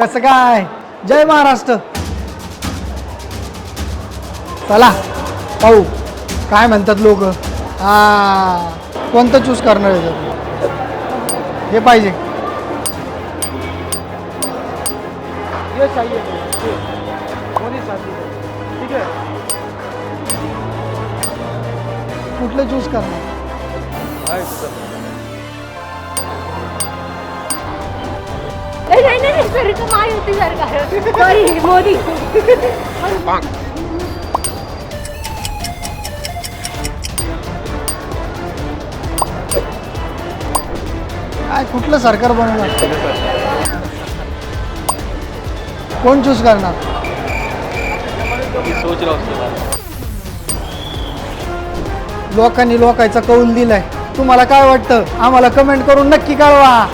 कसं काय? जय महाराष्ट्र. चला पाहू. काय म्हणतात लोक? हा कोणतं चूज करणार आहे? हे पाहिजे. कुठलं चूज करणार? महायुती सरकार सॉरी मोदी. काय कुठलं सरकार बनवणार कोण चूज करणार? सोच रहा हूँ लोकांनी लोकांचा कौल दिलाय. तुम्हाला काय वाटतं? आम्हाला कमेंट करून नक्की कळवा.